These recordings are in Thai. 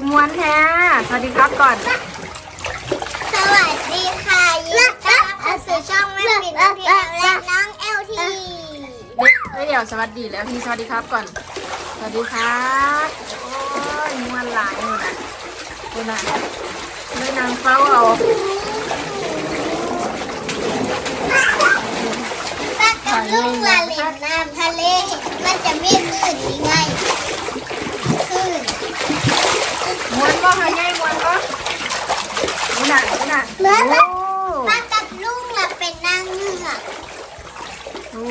คือมวนแท้สวัสดีครับก่อน สวัสดีค่ะยินดีต้อนรับเข้าสู่ช่องแม่ปิ่นน้องพี่แอลและน้องเอลทีเฮ้ยเดี๋ยวสวัสดีแล้วพี่สวัสดีครับก่อน สวัสดีครับโอ้ยมวนหลายหมดอะคุณน่ะไม่นางเฝ้าเอาป้ากับลุงมาเล่นน้ำทะเล มันจะมีคลื่นยังไงคลื่น มวนก็ค่ะยายมวนก็คุณน่ะคุณน่ะเหมือนโอ้ป้ากับลุงน่ะเป็นนางเงือกโอ้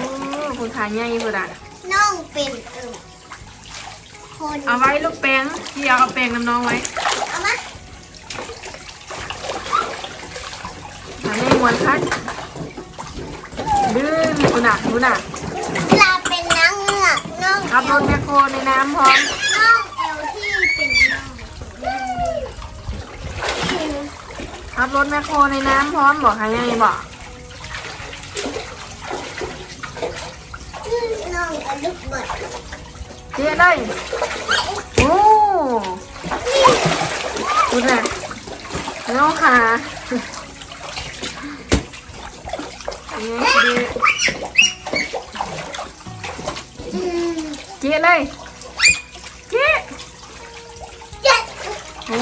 คุณขายายคุณอะ น้องเป็นเอิมคนเอาไว้ลูกแป้งพี่เอาเอาแป้งน้ำน้องไว้เอามาขายายมวนคัดดื้อคุณน่ะคุณน่ะลาเป็นนางเงือกน้อง ขับรถแมคโครในน้ำพร้อม น้องเอลที่เป็นน้อง ขับรถแมคโครในน้ำพร้อมบอกขายายบอกน้องกับลูกบดเจ๊เลยโอ้คุณน่ะน้องขาเนี่ยดีอืมเจ๊เลยเจ๊ เจ็ด โอ้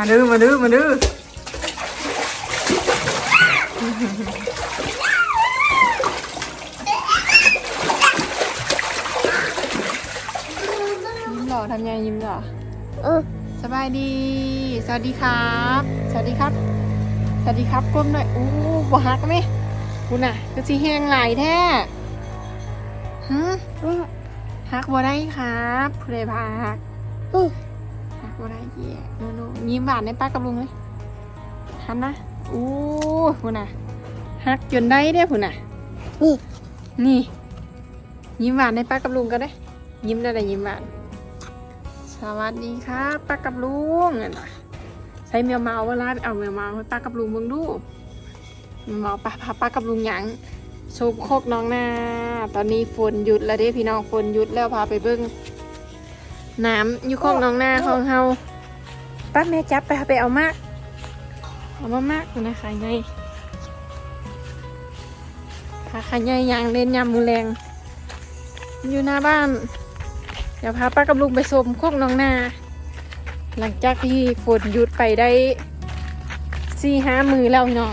มาดื้อมาดื้อมาดื้อยิ้มหล่อทำยังไงยิ้มหล่อเออสบายดี สวัสดีครับ สวัสดีครับ สวัสดีครับก้มหน่อยอู้บ่ฮักไหมคุณน่ะคือสีแห้งหลายแท้ฮะฮักบ่ได้ครับผู้ใดพาฮัก อือฮักบ่ได้เหี้ย่โนโนยิ้มหวานในป้ากับลุงเลยหันนะอู้คุณน่ะฮักจนได้เด้คุณน่ะนี่นี่ยิ้มหวานในป้ากับลุงก็ได้ ยิ้มได้เลยยิ้มหวานสวัสดีครับป้ากับลุงเนี่ยนะใช้เมียวเมาเวลาเอาเมียวเมาให้ป้ากับลุงเบิ่งดูเมียวเมาป้าพาป้ากับลุงหยังชมโคกน้องนาตอนนี้ฝนหยุดแล้วเด้พี่น้องฝนหยุดแล้วพาไปเบิ่ง น้ำอยู่โคกน้องนาของเฮาป้าแม่จับไปไปเอามาก เอามามากคุณนะขายไงพาขายไงยางเล่นยามมูแรง อยู่หน้าบ้าน เดี๋ยวพาป้ากับลุงไปชมโคกน้องนาหลังจากที่ฝนหยุดไปได้สี่ห้ามือแล้วพี่น้อง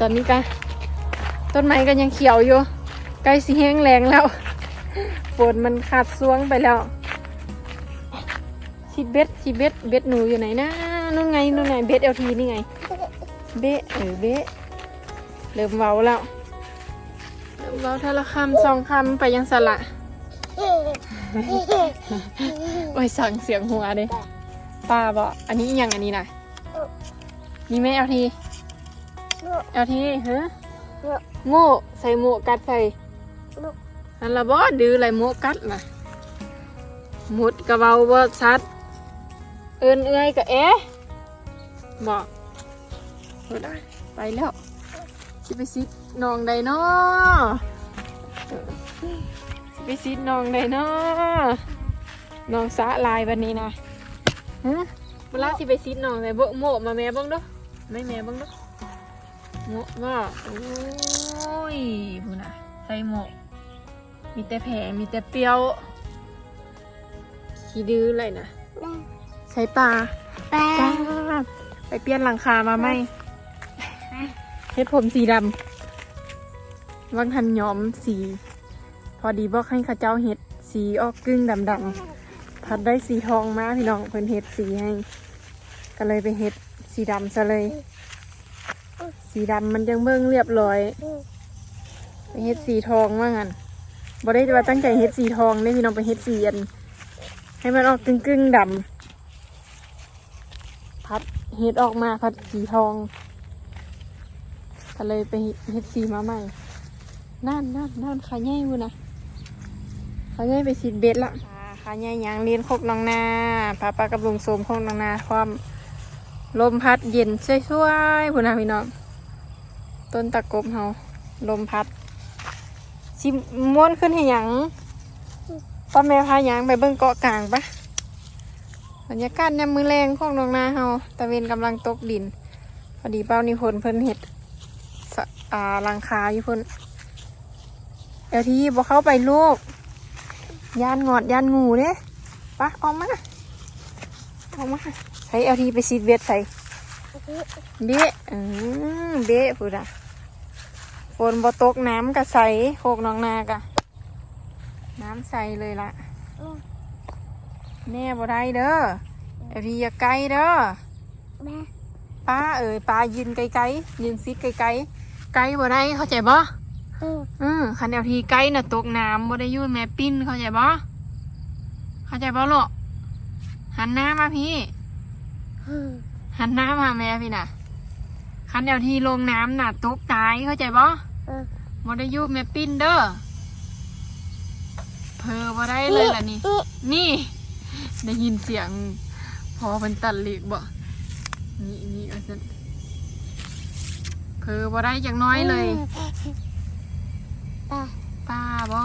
ตอนนี้ก็ต้นไม้ก็ยังเขียวอยู่ใกล้สีแห้งแรงแล้ว ฝนมันขาดซวงไปแล้วชิเบ็ดชิเบ็ดเบ็ดหนูอยู่ไหนนะนู่นไงนู่นไงเบ็ดเอลทีนี่ไง เบะเออเบะเริ่มเว้าแล้วเริ่มเว้าทีละคำสองคำไปยังสละโอ้ยสั่งเสียงหัวเด้ป้าบอกอันนี้อย่างอันนี้นะนี่ไหมเอลทีเอลทีฮะโง่ใส่หมวกกัดใส่ อันละบอดื้อไรหมวกัดนะหมุดกระเบาบ่ชัด เอินเอื้อยกะเอ๊ะบอกโอ้ได้ไปแล้วชิไปซิดนองใดน้อชิไปซิดนองใดน้อนองสะลายวันนี้นะฮะเวลาที่ไปซิดนองใส่โบโมมาแม่บ้างด้อไม่แม่บ้างด้อโมว่โอ้ยพูน่ะใส่โม มีแต่แผลมีแต่เปรี้ยว ขี้ดื้ออะไรนะใส่ปลาแป้งไปเปลี่ยนหลังคามาไหมเฮ็ดผมสีดำวังทันย้อมสี พอดีบอกให้เข้าเจ้าเฮ็ดสีออกกึ่งดำๆพัดได้สีทองมาพี่น้องเพิ่นเฮ็ดสีให้ ก็เลยไปเฮ็ดสีดำซะเลย สีดำมันยังเบิ่งเรียบร้อย ไปเฮ็ดสีทองว่างั้น บ่ได้ว่าตั้งใจเฮ็ดสีทองเด้พี่น้องไปเฮ็ดสีอันให้มันออกกึ่งกึ่งๆดำพัดเฮ็ดออกมาพัดสีทองก็เลยไปเฮ็ดสีมาใหม่นั่นนั่นนั่นขาใหญ่อยู่นะขาใหญ่ไปสีเบ็ดละขาใหญ่ยางเรียนโคกน้องนาพาปลากับลุงโสมโคกน้องนาความลมพัดเย็นช่วยๆพุ่นนะพี่น้องต้นตะกบเฮาลมพัด สิม้วนขึ้นให้หยังป้าแม่พาหยังไปเบิ่งเกาะกลางปะบรรยากาศยามมือแรงของน้องนาเฮาตะเวนกำลังตกดิน พอดีเป้านิพนธ์เพิ่นเฮ็ดอ่าลังคาอยู่เพิ่นเดี๋ยวที่บ่เข้าไปลูกยานงอดยานงูเด้ปะออกมาออกมาใส่เอลทีไปซีดเวทใส่เบะเบะพูดอะ ฝนบ่ตกน้ำกะใสโคกน้องนากะ น้ำใสเลยละแน่บ่ได้เด้อเอฟทีอย่าไกลเด้อแม่ป้าเอ๋ยป้ายืนไกลๆยืนซิดไกลๆไกลบ่ได้เข้าใจบ่เอออืมคันเอฟทีไกลน่ะตกน้ำบ่ได้อยุ่นแม่ปิ้นเข้าใจบ่เข้าใจบ่ลูกหันหน้ามาพี่หันหน้ามาแม่พี่น่ะคันเดียวที่ลงน้ำน่ะตกตายเข้าใจบ่ เออบ่ได้อยุบแม่ปิ้นเด้อเพอบ่ได้เลยล่ะนี่ นี่ ได้ยินเสียง พอเป็นตัดเหล็กบ่ นี่นี่ว่าซั่นเพอบ่ได้จักน้อยเลยป้าป้าบ่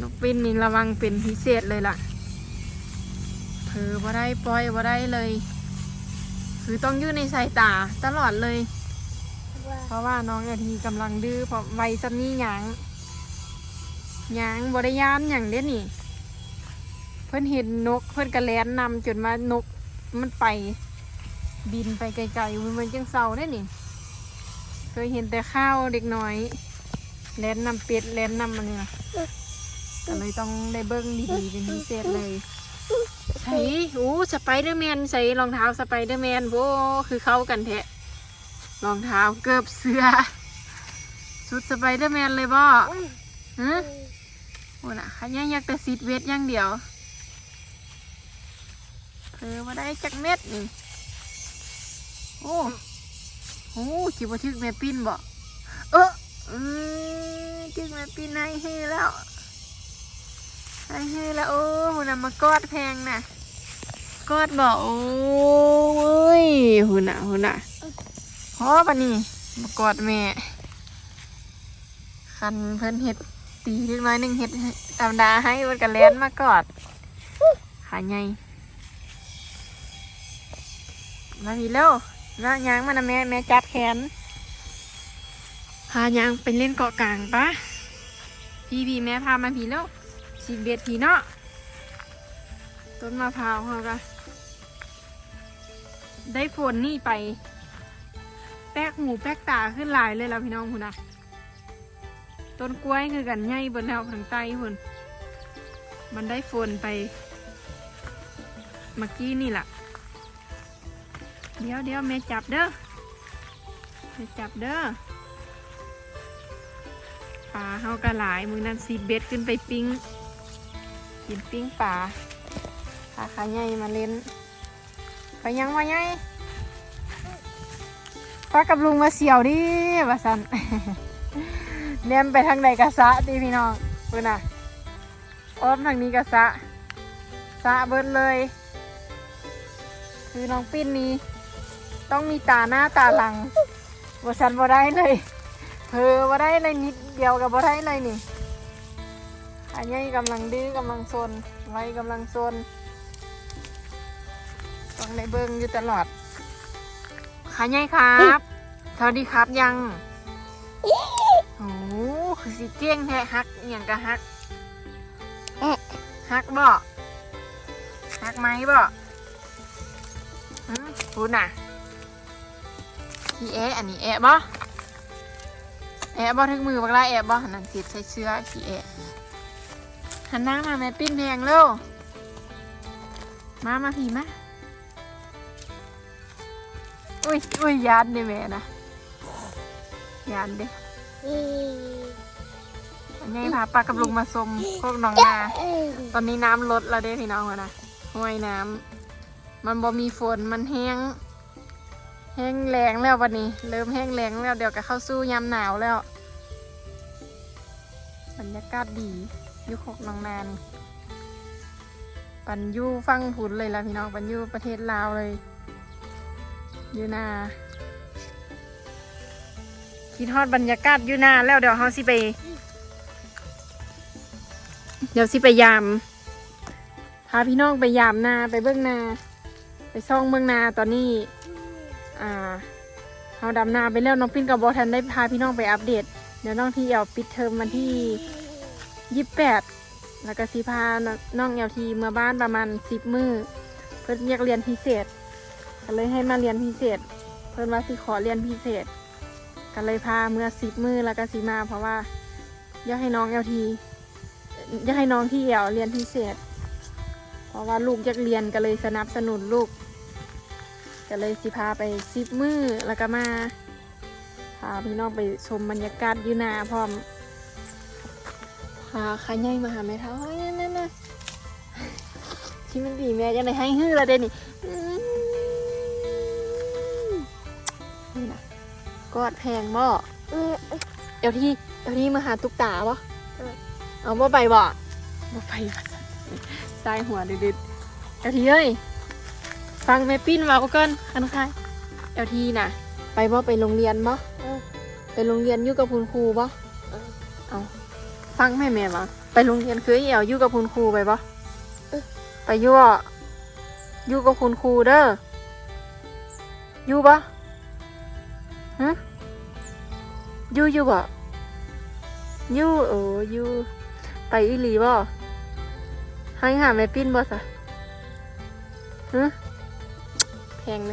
นกปิ้นนี่ระวังเป็นพิเศษเลยล่ะเพอบ่ได้ปล่อยบ่ได้เลย คือต้องอยู่ในสายตาตลอดเลย เพราะว่าน้องอาทีกำลังดื้อเพราะวัยซันนี่หยังหยังบริยานอย่างเด้นี่ เพื่อนเห็นนกเพื่อนกระแลนนำจนมานกมันไป บินไปไกลๆมันมันจังเศร้าได้นี่ เคยเห็นแต่ข้าวเด็กน้อยแลนนำเป็ดแลนนำมันเนี่ยก็เลยต้องได้เบิ้งดีๆเป็นพิเศษเลยใส่โอ้สไปเดอร์แมนใส่รองเท้าสไปเดอร์แมนโว้คือเข้ากันแท้ รองเท้าเกือบเสื้อชุดสไปเดอร์แมนเลยบ่ฮะโอ้น่ะขันยังอยากแต่ซิดเวทอย่างเดียวเพอมาได้จักเม็ดนี่ โอ้โหคิดว่าทึกแม่ปิ้นบ่เอออืมทึกแม่ปิ้นให้ให้แล้วไอ้เฮ้แล้วโอ้หุ่นน่ะมากอดแพงน่ะ กอดบอโอ้ยหุ่นน่ะหุ่นน่ะ พอปะนี่มากอดแม่ คันเพิ่นเฮ็ดตีเล็กน้อยหนึ่งเฮ็ดธรรมดาให้มันกันแลนมากอดขาใหญ่มาพี่เร็วแล้วยางมานะแม่แม่จับแขนพายางไปเล่นเกาะกลางปะพี่พี่แม่พามาพี่เร็วสิเบียดผีเนาะต้นมะพร้าวเขาก็ได้ฝนนี่ไป ป๊กหูแป๊กตาขึ้นหลายเลยแล้วพี่น้องคุณนะต้นกล้วยคือกันใหญ่บนแล้วทางใต้คุณมันได้ฝนไปเมื่อกี้นี่แหละเดี๋ยวเดี๋ยวแม่จับเด้อแม่จับเด้อปลาเขากระหลายมือนั้นซีเบ็ดขึ้นไปปิ้งกินปิ้งปลาขาขาใหญ่มาเล่นไปยังมาใหญ่ ป้ากับลุงมาเสียวดิว่าสันเนมไปทางไหนกะสะดิพี่น้องเพื่อนน่ะอ้อมทางนี้กะสะสะเบิดเลย คือน้องปิ้นนี้ ต้องมีตาหน้าตาหลังว่าสันบ่ได้เลยเพอบ่ได้เลยนิดเดียวกับบ่ได้เลยนี่อันนี้กำลังดื้อกำลังโซนไว้กำลังโซนต้องในเบิ้งอยู่ตลอด ขาใหญ่ครับ สวัสดีครับยังโอ้โหคือสีเกี้ยงแท้ฮักอย่างกะฮักฮักบ่ฮักไหมบ่หืมพูดน่ะพี่แอะอันนี้แอะบ่แอะบ่ถึงมือบักลาแอะบ่นั่นสิใส่เสื้อพี่แอะหันหน้ามาแม่ปิ้นแพงเร็วมามาผีมา อุ้ยอุ้ยยานดิแม่นะยานด้อันนี้พาปลากับลุงมาสมพวกน้องนา ตอนนี้น้ำลดแล้วเด้พี่น้องนะห้วยน้ำมันบ่มีฝนมันแห้ง แห้งแรงแล้ววันนี้ เริ่มแห้งแรงแล้วเดี๋ยวก็เข้าสู้ยามหนาวแล้ว บรรยากาศดีอยุคกน้องนานปันยูฟังผุนเลยละพี่น้องปันยูประเทศลาวเลย อยูนาคิดฮอดบรรยากาศอยูนาแล้วเดี๋ยวเขาสิไป เดี๋ยวสิไปยามพาพี่น้องไปยามนาไปเบื้องนา ไปซ่องเบื้องนาตอนนี้ อ่าเราดำนาไปแล้วน้องปิ้นกับบอทันได้พาพี่น้องไปอัปเดต เดี๋ยวน้องที่เอาปิดเทอมวันที่ยี่แปดแล้วก็สิพาน้องเอลทีเมื่อบ้านประมาณสิบมือเพื่อนอยกเรียนพิเศษ ก็เลยให้มาเรียนพิเศษ เพื่อนว่าสิขอเรียนพิเศษ ก็เลยพาเมื่อสิบมือแล้วก็สิมา เพราะว่าอยากให้น้องเอลทีอยากให้น้องที่เอลเรียนพิเศษ เพราะว่าลูกอยากเรียนก็เลยสนับสนุนลูก ก็เลยสิพาไปสิบมือแล้วก็มาพาพี่น้องไปชมบรรยากาศยูนาพร้อมพาขาใหญ่มาหาแม่เท้าเฮ้ยนั่นน่ะที่มันดีแม่ยังไงให้ฮื้อละเดนี่ กอดแพงบ่อืมเดี๋ยวที่เดี๋ยวที่มาหาตุ๊กตาบ่เออเอาบ่ไปบ่บ่ไปว่ะสายหัวดึดๆเดี๋ยวที่เอ้ยฟังแม่ปิ้นเว่าก่อนคันคายเดี๋ยวที่น่ะ ไปบ่ไปโรงเรียนบ่เออไปโรงเรียนอยู่กับคุณครูปะเออเอาฟังแม่แม่ปะไปโรงเรียนคือเอี่ยวอยู่กับคุณครูไปปะเออไปอยู่อะอยู่กับคุณครูเด้ออยู่ปะฮะอ ยูยู่ปะอยู่เออยูไปอีหลีปะให้หาแม่ปิ้นบ่สะฮะแพงไหม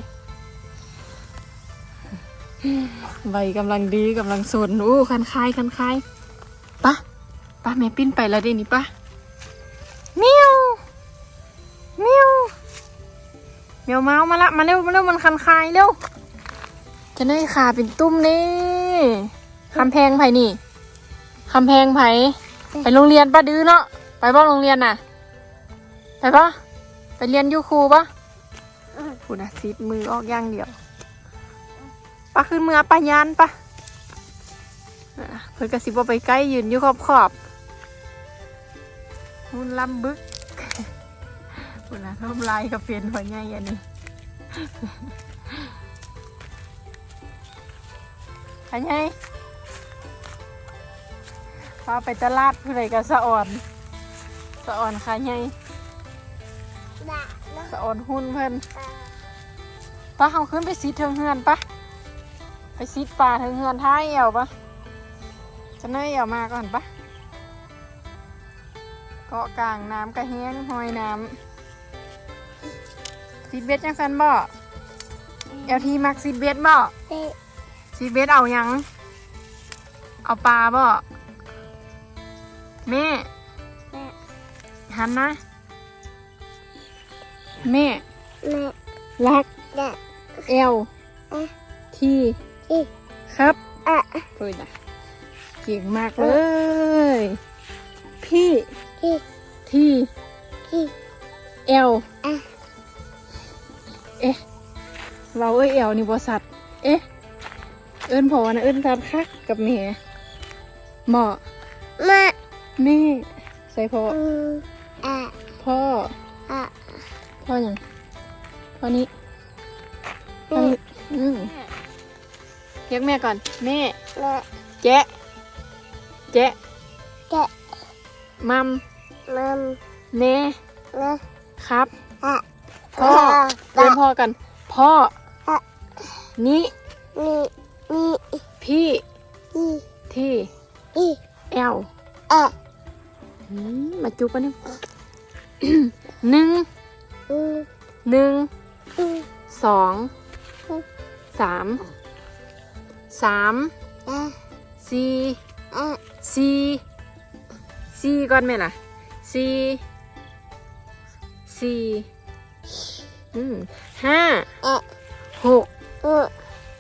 ใบกำลังดีกำลังสนอู้คันคายคันคายปะปะแม่ปิ้นไปแล้วเดี๋ยวนี้ปะเมียวเมียวเมียวเมามาละมาเร็วมาเร็วมันคันคายเร็วจะได้ขาเป็นตุ้มนี่ คำแพงไผ่นี่คำแพงไผ่ไปโรงเรียนปะดื้อเนาะไปบ้าโรงเรียนน่ะ ไปปะไปเรียนอยูครูปะพูดนะซิดมือออกอย่างเดียวปะขึ้นเมือปะยานปะอะเพิ่นกระสิบว่าไปใกล้ยืนอยู่ขอบขอบหุ่นลำบึกหุ่นนะน้ำลายกับเปลี่ยนหัวใหญ่อันนี้ขันไง พาไปตลาดผู้ใดก็สะอ่อน สะอ่อนขาใหญ่ด่านะสะอ่อนหุ่นเพิ่นปะเอาขึ้นไปซีเทิงเฮือนปะไปซิดปลาถึงเฮือนท้ายเอวปะจะเนยเอวมาก่อนปะเกาะกลางน้ำกระเฮียงหอยน้ำซิดเบ็ดยังสันบ่เอลทีมักซิดเบ็ดบ่เตะซิดเบ็ดเอายัง เอาปลาบ่ แม่ แม่หันนะ แม่ แม่รักด่าเอลเอ๊ะทีอีครับอะเพื่อนอะเก่งมากเลย พี่อีที่อีเอลอะเอ๊ะเราเอ้ยเอลนี่บริษัทเอ๊ะ เอิ้นพอนะเอิ้นทัดคักกับแม่เหมาะ แม่ แม่ใส่พออืมอะพ่ออะพ่ออย่างพ่อนี้พ่อนี้อืมเรียกแม่ก่อนแม่แม่แจ๊ะแจ๊ะแกะมัมมัมแม่แม่ครับอะพ่อเรียนพ่อกัน พ่ออะนี่นี่นี่พี่อีที่อีแอลอะอื มาจุบกันนึงหนึ่งหนึ่งสองสามสามสี่สี่สี่ก่อนไหมล่ะสี่สี่ห้าหก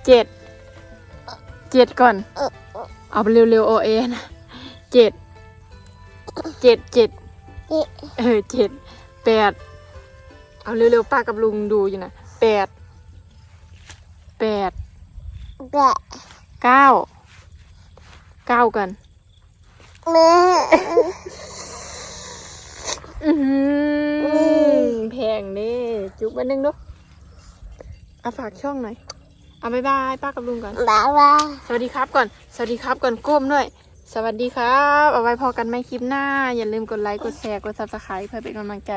เจ็ดเจ็ดก่อน เอ่อเอาไปเร็วๆโอเอนะเจ็ด เจ็ดเจ็ดอีเออเจ็ดแปดเอาเร็วๆป้ากับลุงดูอยู่นะแปดแปดแกะเก้าเก้ากันแม่อือหือแพงเด้จุ๊บมาหนึ่งดูเอาฝากช่องหน่อยเอาบายบายป้ากับลุงก่อน บ้าว่าสวัสดีครับก่อน สวัสดีครับก่อนก้มด้วย สสวัสดีครับ เอาไว้พอกันไม่คลิปหน้า อย่าลืมกดไลค์ กดแชร์ กด subscribe เพื่อเป็นกำลังใจ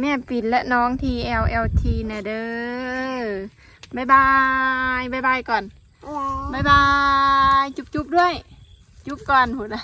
แม่ปิ่นและน้อง TLLT นะเด้อบ๊ายบายบ๊ายบายก่อนบ๊ายบาย จุ๊บๆด้วย จุ๊บก่อนหุดนะ